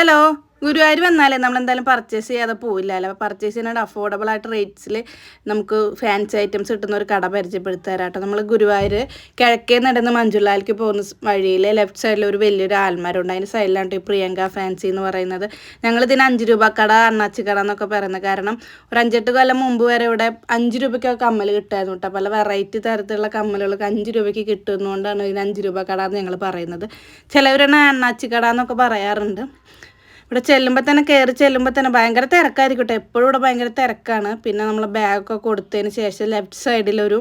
Hello Guruvayur വന്നാലേ നമ്മൾ എന്തായാലും പർച്ചേസ് ചെയ്യാതെ പോവില്ല അല്ല പർച്ചേസ് ചെയ്യുന്ന അഫോർഡബിൾ ആയിട്ട് റേറ്റ്സിൽ നമുക്ക് ഫാൻസി ഐറ്റംസ് കിട്ടുന്ന ഒരു കട പരിചയപ്പെടുത്തരാട്ടോ നമ്മൾ ഗുരുവായൂർ കിഴക്കേ നടന്ന് മഞ്ജുലാലിക്ക് പോകുന്ന വഴിയിൽ ലെഫ്റ്റ് സൈഡിൽ ഒരു വലിയൊരു ആൽമരമുണ്ട്. അതിന്റെ സൈഡിലാണ് ഈ പ്രിയങ്ക ഫാൻസി എന്ന് പറയുന്നത്. ഞങ്ങൾ ഇതിന് അഞ്ച് രൂപ കട അണ്ണാച്ചി കട എന്നൊക്കെ പറയുന്നത് കാരണം ഒരു അഞ്ചെട്ട് കൊല്ലം മുമ്പ് വരെ ഇവിടെ അഞ്ച് രൂപയ്ക്കൊക്കെ കമ്മൽ കിട്ടായിരുന്നു കേട്ടോ പല വെറൈറ്റി തരത്തിലുള്ള കമ്മലുകളൊക്കെ അഞ്ച് രൂപയ്ക്ക് കിട്ടുന്നതുകൊണ്ടാണ് ഇതിന് അഞ്ച് രൂപ കട എന്ന് ഞങ്ങൾ പറയുന്നത്. ചിലവരാണ് അണ്ണാച്ചി കട എന്നൊക്കെ പറയാറുണ്ട്. ഇവിടെ ചെല്ലുമ്പോൾ തന്നെ കയറി ചെല്ലുമ്പോൾ തന്നെ ഭയങ്കര തിരക്കായിരിക്കും കേട്ടോ എപ്പോഴും ഇവിടെ ഭയങ്കര തിരക്കാണ്. പിന്നെ നമ്മൾ ബാഗൊക്കെ കൊടുത്തതിന് ശേഷം ലെഫ്റ്റ് സൈഡിലൊരു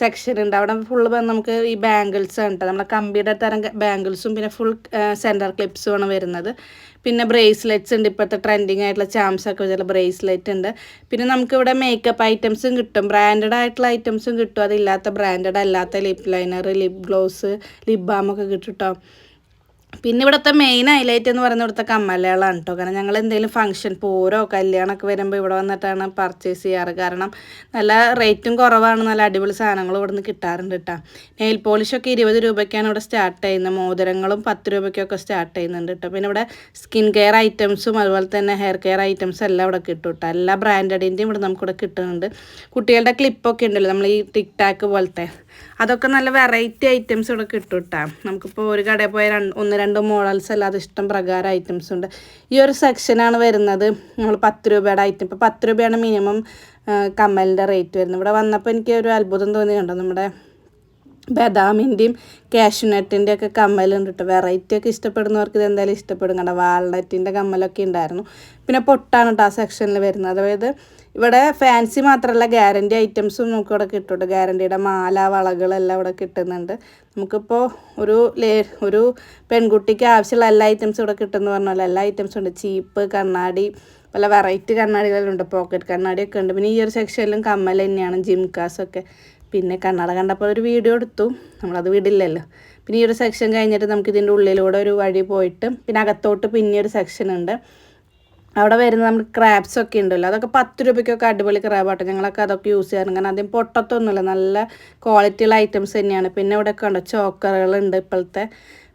സെക്ഷൻ ഉണ്ട്. അവിടെ ഫുള്ള് നമുക്ക് ഈ ബാംഗിൾസ് ആണ് കേട്ടോ നമ്മളെ കമ്പിയുടെ തരം ബാംഗിൾസും പിന്നെ ഫുൾ സെന്റർ ക്ലിപ്സുമാണ് വരുന്നത്. പിന്നെ ബ്രേസ്ലെറ്റ്സ് ഉണ്ട്. ഇപ്പോഴത്തെ ട്രെൻഡിങ് ആയിട്ടുള്ള ചാംസ് ഒക്കെ വെച്ചാൽ ബ്രേസ്ലെറ്റ് ഉണ്ട്. പിന്നെ നമുക്ക് ഇവിടെ മേക്കപ്പ് ഐറ്റംസും കിട്ടും. ബ്രാൻഡഡ് ആയിട്ടുള്ള ഐറ്റംസും കിട്ടും. അതില്ലാത്ത ബ്രാൻഡഡ് അല്ലാത്ത lip liner lip gloss lip ബാമൊക്കെ കിട്ടും കേട്ടോ പിന്നെ ഇവിടുത്തെ മെയിൻ ഹൈലൈറ്റ് എന്ന് പറയുന്നത് ഇവിടുത്തെ കമ്മലകളാണ് കേട്ടോ കാരണം ഞങ്ങൾ എന്തെങ്കിലും ഫംഗ്ഷൻ പോരോ കല്യാണമൊക്കെ വരുമ്പോൾ ഇവിടെ വന്നിട്ടാണ് പർച്ചേസ് ചെയ്യാറ്. കാരണം നല്ല റേറ്റും കുറവാണ്. നല്ല അടിപൊളി സാധനങ്ങളും ഇവിടെ നിന്ന് കിട്ടാറുണ്ട് കേട്ടോ നെയിൽ പോളിഷൊക്കെ ഇരുപത് രൂപയ്ക്കാണ് ഇവിടെ സ്റ്റാർട്ട് ചെയ്യുന്നത്. മോതിരങ്ങളും പത്ത് രൂപയ്ക്കൊക്കെ സ്റ്റാർട്ട് ചെയ്യുന്നുണ്ട് കേട്ടോ പിന്നെ ഇവിടെ സ്കിൻ കെയർ ഐറ്റംസും അതുപോലെ തന്നെ ഹെയർ കെയർ ഐറ്റംസും എല്ലാം ഇവിടെ കിട്ടും കേട്ടോ എല്ലാ ബ്രാൻഡഡിന്റെയും ഇവിടെ നമുക്കിവിടെ കിട്ടുന്നുണ്ട്. കുട്ടികളുടെ ക്ലിപ്പൊക്കെ ഉണ്ടല്ലോ. നമ്മൾ ഈ ടിക് ടാക്ക് പോലത്തെ. അതൊക്കെ നല്ല വെറൈറ്റി ഐറ്റംസ് ഇവിടെ കിട്ടും കേട്ടോ നമുക്കിപ്പോൾ ഒരു കടയിൽ പോയ രണ്ട് ഒന്ന് രണ്ട് മോഡൽസ് അല്ലാതെ ഇഷ്ടം പ്രകാരം ഐറ്റംസ് ഉണ്ട്. ഈ ഒരു സെക്ഷനാണ് വരുന്നത്. നമ്മൾ പത്ത് രൂപയുടെ ഐറ്റം ഇപ്പോൾ പത്ത് രൂപയാണ് മിനിമം കമ്മലിന്റെ റേറ്റ് വരുന്നത്. ഇവിടെ വന്നപ്പോൾ എനിക്ക് ഒരു അത്ഭുതം തോന്നി കണ്ടോ നമ്മുടെ ബദാമിന്റെയും കാഷ്യൂനട്ടിന്റെ ഒക്കെ കമ്മലുണ്ട് കേട്ടോ വെറൈറ്റി ഒക്കെ ഇഷ്ടപ്പെടുന്നവർക്ക് ഇത് എന്തായാലും ഇഷ്ടപ്പെടും കണ്ട. വാൾനട്ടിന്റെ കമ്മലൊക്കെ ഉണ്ടായിരുന്നു പിന്നെ പൊട്ടാണ് കേട്ടോ ആ സെക്ഷനിൽ വരുന്നത്. അതായത് ഇവിടെ ഫാൻസി മാത്രമല്ല ഗ്യാരണ്ടി ഐറ്റംസും നമുക്ക് ഇവിടെ കിട്ടും കേട്ടോ ഗ്യാരണ്ടിയുടെ മാല വളകളെല്ലാം ഇവിടെ കിട്ടുന്നുണ്ട്. നമുക്കിപ്പോൾ ഒരു ലേ ഒരു പെൺകുട്ടിക്ക് ആവശ്യമുള്ള എല്ലാ ഐറ്റംസും ഇവിടെ കിട്ടുമെന്ന് പറഞ്ഞാൽ എല്ലാ ഐറ്റംസും ഉണ്ട്. ചീപ്പ് കണ്ണാടി പല വെറൈറ്റി കണ്ണാടികളുണ്ട് പോക്കറ്റ് കണ്ണാടിയൊക്കെ ഉണ്ട്. പിന്നെ ഈ ഒരു സെക്ഷനിലും കമ്മൽ തന്നെയാണ് ജിംകാസൊക്കെ പിന്നെ കണ്ണട കണ്ടപ്പോൾ ഒരു വീഡിയോ എടുത്തു. നമ്മളത് വിടില്ലല്ലോ. പിന്നെ ഈ ഒരു സെക്ഷൻ കഴിഞ്ഞിട്ട് നമുക്ക് ഇതിന്റെ ഉള്ളിലൂടെ ഒരു വഴി പോയിട്ട് പിന്നെ അകത്തോട്ട് പിന്നെ ഒരു സെക്ഷൻ ഉണ്ട്. അവിടെ വരുന്ന നമ്മൾ ക്രാബ്സ് ഒക്കെ ഉണ്ടല്ലോ. അതൊക്കെ പത്ത് രൂപയ്ക്കൊക്കെ അടിപൊളി ക്രാബാട്ടോ ഞങ്ങളൊക്കെ അതൊക്കെ യൂസ് ചെയ്യാറുണ്ട്. കാരണം ആദ്യം പൊട്ടത്തൊന്നുമില്ല. നല്ല ക്വാളിറ്റിയുള്ള ഐറ്റംസ് തന്നെയാണ്. പിന്നെ ഇവിടെയൊക്കെ ഉണ്ടോ? ചോക്കറുകളുണ്ട് ഇപ്പോഴത്തെ.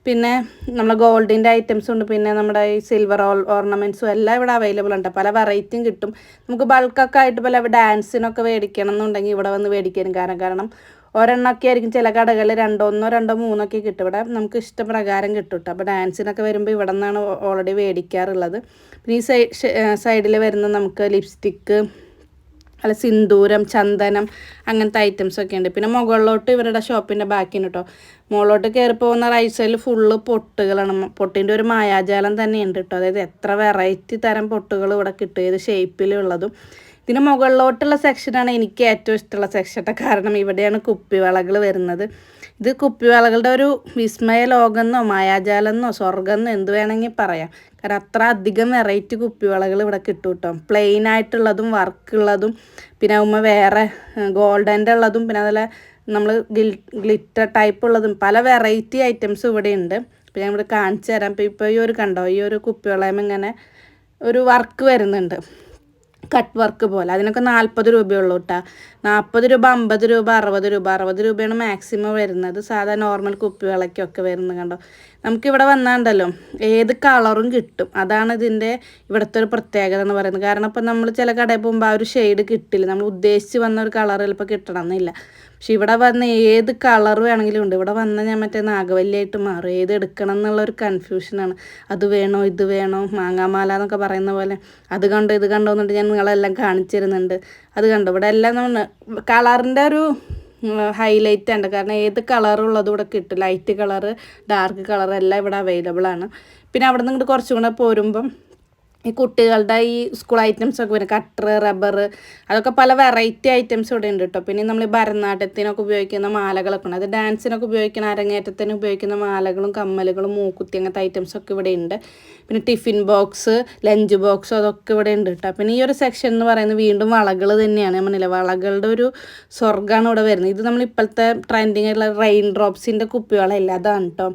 പിന്നെ നമ്മൾ ഗോൾഡിന്റെ ഐറ്റംസ് ഉണ്ട്. പിന്നെ നമ്മുടെ ഈ സിൽവർ ഓൾ ഓർണമെന്റ്സും എല്ലാം ഇവിടെ അവൈലബിൾ ഉണ്ട്. പല വെറൈറ്റിയും കിട്ടും. നമുക്ക് ബൾക്കൊക്കെ ആയിട്ട് പല ഡാൻസിനൊക്കെ മേടിക്കണം എന്നുണ്ടെങ്കിൽ ഇവിടെ വന്ന് മേടിക്കാനും കാരണം. കാരണം ഒരെണ്ണമൊക്കെ ആയിരിക്കും ചില കടകളിൽ രണ്ടോ ഒന്നോ രണ്ടോ മൂന്നൊക്കെ കിട്ടും. ഇവിടെ നമുക്ക് ഇഷ്ടപ്രകാരം കിട്ടും കേട്ടോ അപ്പോൾ ഡാൻസിനൊക്കെ വരുമ്പോൾ ഇവിടെ നിന്നാണ് ഓൾറെഡി മേടിക്കാറുള്ളത്. പിന്നെ ഈ സൈഡിൽ വരുന്ന നമുക്ക് ലിപ്സ്റ്റിക്ക് അല്ല സിന്ദൂരം ചന്ദനം അങ്ങനത്തെ ഐറ്റംസ് ഒക്കെ ഉണ്ട്. പിന്നെ മുകളിലോട്ട് ഇവരുടെ ഷോപ്പിന്റെ ബാക്കിന് കേട്ടോ മുകളിലോട്ട് കയറി പോകുന്ന റൈറ്റ് ഫുള്ള് പൊട്ടുകളാണ്. പൊട്ടിന്റെ ഒരു മായാജാലം തന്നെ ഉണ്ട് കേട്ടോ അതായത് എത്ര വെറൈറ്റി തരം പൊട്ടുകൾ ഇവിടെ കിട്ടും ഏത് ഷേപ്പിലുള്ളതും ഇതിന് മുകളിലോട്ടുള്ള സെക്ഷനാണ് എനിക്ക് ഏറ്റവും ഇഷ്ടമുള്ള സെക്ഷൻ കാരണം ഇവിടെയാണ് കുപ്പിവളകൾ വരുന്നത്. ഇത് കുപ്പിവളകളുടെ ഒരു വിസ്മയ ലോകമെന്നോ മായാജാലെന്നോ സ്വർഗമെന്നോ എന്ത് വേണമെങ്കിൽ പറയാം. കാരണം അത്ര അധികം വെറൈറ്റി കുപ്പിവളകൾ ഇവിടെ കിട്ടും കേട്ടോ പ്ലെയിൻ ആയിട്ടുള്ളതും വർക്കുള്ളതും പിന്നെ ഉമ്മ വേറെ ഗോൾഡന്റെ ഉള്ളതും പിന്നെ അതുപോലെ നമ്മൾ ഗ്ലിറ്റർ ടൈപ്പ് ഉള്ളതും പല വെറൈറ്റി ഐറ്റംസ് ഇവിടെ ഉണ്ട്. അപ്പോൾ ഞാൻ ഇവിടെ കാണിച്ചു തരാം. ഇപ്പോൾ ഇപ്പോൾ ഈ ഒരു കണ്ടോ ഈ ഒരു കുപ്പിവളയം ഇങ്ങനെ ഒരു വർക്ക് വരുന്നുണ്ട്. കട്ട് വർക്ക് പോലെ. അതിനൊക്കെ നാൽപ്പത് രൂപയുള്ളൂ കേട്ടോ നാൽപ്പത് രൂപ അമ്പത് രൂപ അറുപത് രൂപ. അറുപത് രൂപയാണ് മാക്സിമം വരുന്നത്. സാധാ നോർമൽ കുപ്പിവിളക്കൊക്കെ വരുന്നത് കണ്ടോ? നമുക്കിവിടെ വന്നാണ്ടല്ലോ. ഏത് കളറും കിട്ടും. അതാണ് ഇതിന്റെ ഇവിടുത്തെ ഒരു പ്രത്യേകത എന്ന് പറയുന്നത്. കാരണം ഇപ്പം നമ്മൾ ചില കടയിൽ പോകുമ്പോൾ ആ ഒരു ഷെയ്ഡ് കിട്ടില്ല. നമ്മൾ ഉദ്ദേശിച്ച് വന്ന ഒരു കളർ ചിലപ്പോൾ കിട്ടണം എന്നില്ല. പക്ഷെ ഇവിടെ വന്ന ഏത് കളർ വേണമെങ്കിലും ഉണ്ട്. ഇവിടെ വന്ന ഞാൻ മറ്റേ നാഗവല്ലിയായിട്ട് മാറും. ഏത് എടുക്കണം എന്നുള്ള ഒരു കൺഫ്യൂഷനാണ് അത് വേണോ ഇത് വേണോ മാങ്ങാമാല എന്നൊക്കെ പറയുന്ന പോലെ. അത് കണ്ടോ ഇത് കണ്ടോ എന്നിട്ട് ഞാൻ നിങ്ങളെല്ലാം കാണിച്ചു തരുന്നുണ്ട്. അത് കണ്ടോ? ഇവിടെ എല്ലാം നമ്മൾ കളറിന്റെ ഒരു ഹൈലൈറ്റ് ഉണ്ട് കാരണം ഏത് കളറുള്ളതും ഇവിടെ കിട്ടും. ലൈറ്റ് കളറ് ഡാർക്ക് കളർ എല്ലാം ഇവിടെ അവൈലബിൾ ആണ്. പിന്നെ അവിടെ നിന്ന് ഇങ്ങോട്ട് കുറച്ചും കൂടെ പോരുമ്പം ഈ കുട്ടികളുടെ ഈ സ്കൂൾ ഐറ്റംസ് ഒക്കെ വരും കട്ടർ റബ്ബർ അതൊക്കെ പല വെറൈറ്റി ഐറ്റംസ് ഇവിടെ ഉണ്ട് കേട്ടോ പിന്നെ നമ്മൾ ഭരതനാട്യത്തിനൊക്കെ ഉപയോഗിക്കുന്ന മാലകളൊക്കെ ഉണ്ട്. അത് ഡാൻസിനൊക്കെ ഉപയോഗിക്കുന്ന അരങ്ങേറ്റത്തിന് ഉപയോഗിക്കുന്ന മാലകളും കമ്മലുകളും മൂക്കുത്തി അങ്ങനത്തെ ഐറ്റംസ് ഒക്കെ ഇവിടെ ഉണ്ട്. പിന്നെ ടിഫിൻ ബോക്സ് ലഞ്ച് ബോക്സ് അതൊക്കെ ഇവിടെ ഉണ്ട് കേട്ടോ പിന്നെ ഈ ഒരു സെക്ഷൻ എന്ന് പറയുന്നത് വീണ്ടും വളകൾ തന്നെയാണ്. പറഞ്ഞില്ല വളകളുടെ ഒരു സ്വർഗമാണ് ഇവിടെ വരുന്നത്. ഇത് നമ്മൾ ഇപ്പോഴത്തെ ട്രെൻഡിങ് ആയിട്ടുള്ള റെയിൻ ഡ്രോപ്സിന്റെ കുപ്പികളല്ല അതാണ് കേട്ടോ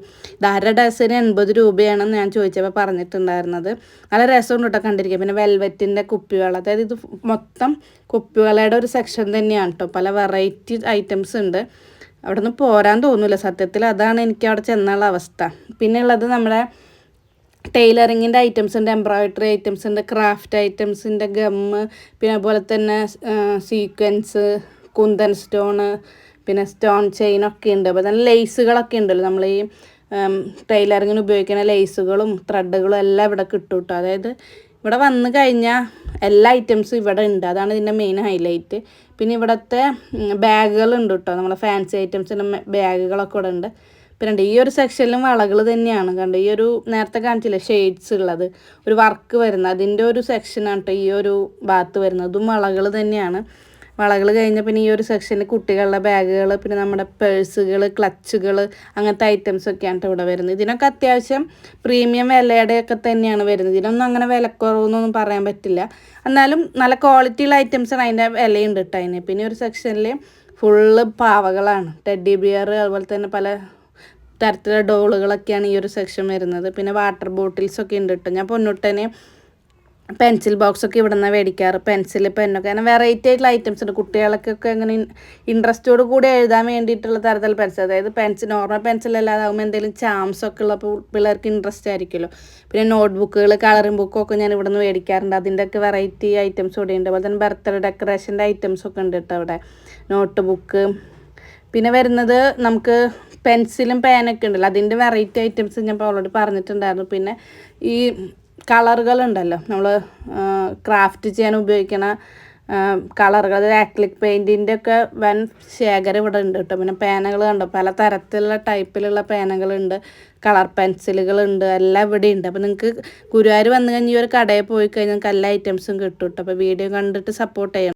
അര ഡസന് എൺപത് രൂപയാണെന്ന് ഞാൻ ചോദിച്ചപ്പോൾ പറഞ്ഞിട്ടുണ്ടായിരുന്നത്. നല്ല രസമുണ്ട് കേട്ടോ കണ്ടിരിക്കുക പിന്നെ വെൽവെറ്റിന്റെ കുപ്പിവെള്ളം. അതായത് ഇത് മൊത്തം കുപ്പിവെള്ളയുടെ ഒരു സെക്ഷൻ തന്നെയാണ് കേട്ടോ പല വെറൈറ്റി ഐറ്റംസ് ഉണ്ട്. അവിടെ നിന്ന് പോരാൻ തോന്നില്ല സത്യത്തിൽ അതാണ് എനിക്ക് അവിടെ ചെന്നുള്ള അവസ്ഥ. പിന്നെ ഉള്ളത് നമ്മുടെ ടൈലറിങ്ങിന്റെ ഐറ്റംസ് ഉണ്ട് എംബ്രോയിഡറി ഐറ്റംസ് ഉണ്ട് ക്രാഫ്റ്റ് ഐറ്റംസിന്റെ ഗമ്മ് പിന്നെ അതുപോലെ തന്നെ സീക്വൻസ് കുന്തൻ സ്റ്റോണ് പിന്നെ സ്റ്റോൺ ചെയിനൊക്കെ ഉണ്ട്. അപ്പോൾ തന്നെ ലേസുകളൊക്കെ ഉണ്ടല്ലോ. നമ്മൾ ഈ ടൈലറിങ്ങിന് ഉപയോഗിക്കുന്ന ലേസുകളും ത്രെഡുകളും എല്ലാം ഇവിടെ കിട്ടും കേട്ടോ അതായത് ഇവിടെ വന്നു കഴിഞ്ഞാൽ എല്ലാ ഐറ്റംസും ഇവിടെ ഉണ്ട്. അതാണ് ഇതിന്റെ മെയിൻ ഹൈലൈറ്റ് പിന്നെ ഇവിടുത്തെ ബാഗുകളുണ്ട് കേട്ടോ നമ്മളെ ഫാൻസി ഐറ്റംസിന്റെ ബാഗുകളൊക്കെ ഇവിടെ ഉണ്ട്. പിന്നെ ഈ ഒരു സെക്ഷനിലും വളകൾ തന്നെയാണ്. കണ്ടോ ഈ ഒരു നേരത്തെ കാണിച്ചില്ലേ ഷെയ്ഡ്സ് ഉള്ളത്. ഒരു വർക്ക് വരുന്നത്. അതിന്റെ ഒരു സെക്ഷനാണ് കേട്ടോ ഈ ഒരു ഭാഗത്ത് വരുന്നത്. അതും വളകൾ തന്നെയാണ്. വളകൾ കഴിഞ്ഞ പിന്നെ ഈ ഒരു സെക്ഷനിൽ കുട്ടികളുടെ ബാഗുകൾ പിന്നെ നമ്മുടെ പേഴ്സുകൾ ക്ലച്ചുകൾ അങ്ങനത്തെ ഐറ്റംസ് ഒക്കെയാണ് ഇവിടെ വരുന്നത്. ഇതിനൊക്കെ അത്യാവശ്യം പ്രീമിയം വിലയുടെയൊക്കെ തന്നെയാണ് വരുന്നത്. ഇതിനൊന്നും അങ്ങനെ വിലക്കുറവെന്നൊന്നും പറയാൻ പറ്റില്ല. എന്നാലും നല്ല ക്വാളിറ്റിയുള്ള ഐറ്റംസാണ് അതിന്റെ വിലയുണ്ട് കേട്ടോ അതിന്. പിന്നെ ഒരു സെക്ഷനിൽ ഫുള്ള് പാവകളാണ്. ടെഡി ബിയർ അതുപോലെ തന്നെ പല തരത്തിലുള്ള ഡോളുകളൊക്കെയാണ് ഈ ഒരു സെക്ഷൻ വരുന്നത്. പിന്നെ വാട്ടർ ബോട്ടിൽസൊക്കെ ഉണ്ട് കേട്ടോ ഞാൻ പൊന്നുട്ടനെ പെൻസിൽ ബോക്സ് ഒക്കെ ഇവിടെ നിന്ന് മേടിക്കാറ് പെൻസിൽ പെന്നൊക്കെ അങ്ങനെ വെറൈറ്റി ആയിട്ടുള്ള ഐറ്റംസ് ഉണ്ട്. കുട്ടികൾക്കൊക്കെ അങ്ങനെ ഇൻട്രസ്റ്റോട് കൂടി എഴുതാൻ വേണ്ടിയിട്ടുള്ള തരത്തിൽ പെൻസിൽ അതായത് പെൻസിൽ നോർമൽ പെൻസിൽ അല്ലാതാകുമ്പോൾ എന്തെങ്കിലും ചാംസ് ഒക്കെ ഉള്ളപ്പോൾ പിള്ളേർക്ക് ഇൻട്രസ്റ്റ് ആയിരിക്കുമല്ലോ. പിന്നെ നോട്ട് ബുക്കുകൾ കളറിംഗ് ബുക്കൊക്കെ ഞാൻ ഇവിടെ നിന്ന് മേടിക്കാറുണ്ട് അതിന്റെയൊക്കെ വെറൈറ്റി ഐറ്റംസ് ഇവിടെ ഉണ്ട്. അതുപോലെ തന്നെ ബർത്ത്ഡേ ഡെക്കറേഷന്റെ ഐറ്റംസ് ഒക്കെ ഉണ്ട് കേട്ടോ അവിടെ. നോട്ട് ബുക്ക് പിന്നെ വരുന്നത് നമുക്ക് പെൻസിലും പേനൊക്കെ ഉണ്ടല്ലോ. അതിന്റെ വെറൈറ്റി ഐറ്റംസ് ഞാൻ ഇപ്പോൾ ഓൾറെഡി പറഞ്ഞിട്ടുണ്ടായിരുന്നു. പിന്നെ ഈ കളറുകളുണ്ടല്ലോ. നമ്മൾ ക്രാഫ്റ്റ് ചെയ്യാൻ ഉപയോഗിക്കണ കളറുകൾ. അതായത് ആക്ലിക് പെയിന്റിന്റെ ഒക്കെ വൻ ശേഖരം ഇവിടെ ഉണ്ട് കേട്ടോ. പിന്നെ പേനകൾ കണ്ടോ? പല തരത്തിലുള്ള ടൈപ്പിലുള്ള പേനകളുണ്ട്. കളർ പെൻസിലുകളുണ്ട് എല്ലാം ഇവിടെ ഉണ്ട്. അപ്പോൾ നിങ്ങൾക്ക് ഗുരുവായൂർ വന്നു കഴിഞ്ഞാൽ ഈ ഒരു കടയിൽ പോയി കഴിഞ്ഞാൽ നിങ്ങൾക്ക് എല്ലാ ഐറ്റംസും കിട്ടും കേട്ടോ. അപ്പോൾ വീഡിയോ കണ്ടിട്ട് സപ്പോർട്ട് ചെയ്യണം.